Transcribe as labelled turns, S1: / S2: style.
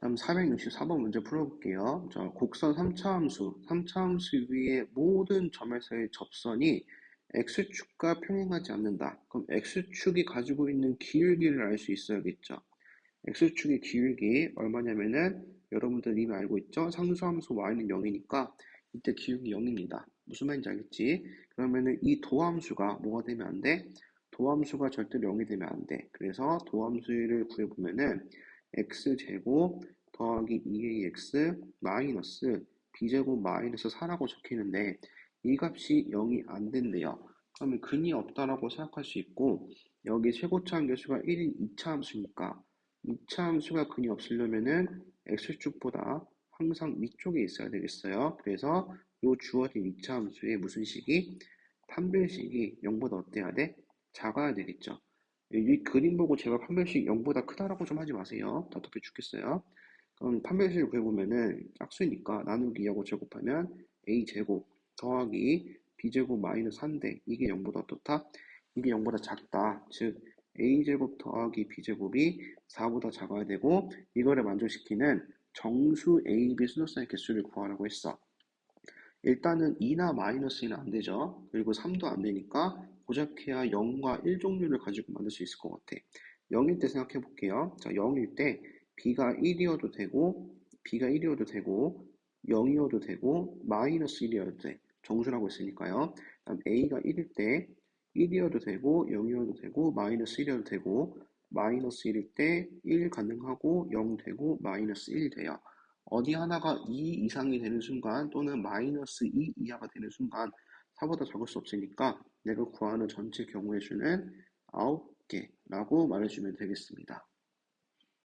S1: 다음 464번 문제 풀어볼게요. 자, 곡선 3차 함수, 3차 함수 위에 모든 점에서의 접선이 x축과 평행하지 않는다. 그럼 x축이 가지고 있는 기울기를 알 수 있어야겠죠. x축의 기울기 얼마냐면은 여러분들 이미 알고 있죠? 상수함수 y는 0이니까 이때 기울기 0입니다. 무슨 말인지 알겠지? 그러면은 이 도함수가 뭐가 되면 안 돼? 도함수가 절대로 0이 되면 안 돼. 그래서 도함수를 구해보면은 x제곱 더하기 2ax 마이너스 b제곱 마이너스 4라고 적히는데 이 값이 0이 안 된대요. 그러면 근이 없다라고 생각할 수 있고 여기 최고차 함수가 1인 2차 함수니까 2차 함수가 근이 없으려면은 x축보다 항상 위쪽에 있어야 되겠어요. 그래서 요 주어진 2차 함수의 무슨 식이 판별식이 0보다 어때야 돼? 작아야 되겠죠. 이 그림 보고 제가 판별식 0보다 크다라고 좀 하지 마세요. 답답해 죽겠어요. 그럼 판별식을 구해보면은 짝수니까 나누기 2하고 제곱하면 a제곱 더하기 b제곱 마이너스 3대 이게 0보다 어떻다? 이게 0보다 작다. 즉 a제곱 더하기 b제곱이 4보다 작아야 되고 이거를 만족시키는 정수 a, b 순서상의 개수를 구하라고 했어. 일단은 2나 마이너스 2는 안 되죠. 그리고 3도 안 되니까 고작해야 0과 1 종류를 가지고 만들 수 있을 것 같아. 0일 때 생각해 볼게요. 자, 0일 때 b가 1이어도 되고 b가 1이어도 되고 0이어도 되고 마이너스 1이어도 돼. 정수라고 했으니까요. 다음 a가 1일 때 1이어도 되고 0이어도 되고 마이너스 1이어도 되고 마이너스 1일 때 1 가능하고 0 되고 마이너스 1 돼요. 어디 하나가 2 이상이 되는 순간 또는 마이너스 2 이하가 되는 순간 4보다 적을 수 없으니까 내가 구하는 전체 경우의 수는 9개라고 말해주면 되겠습니다.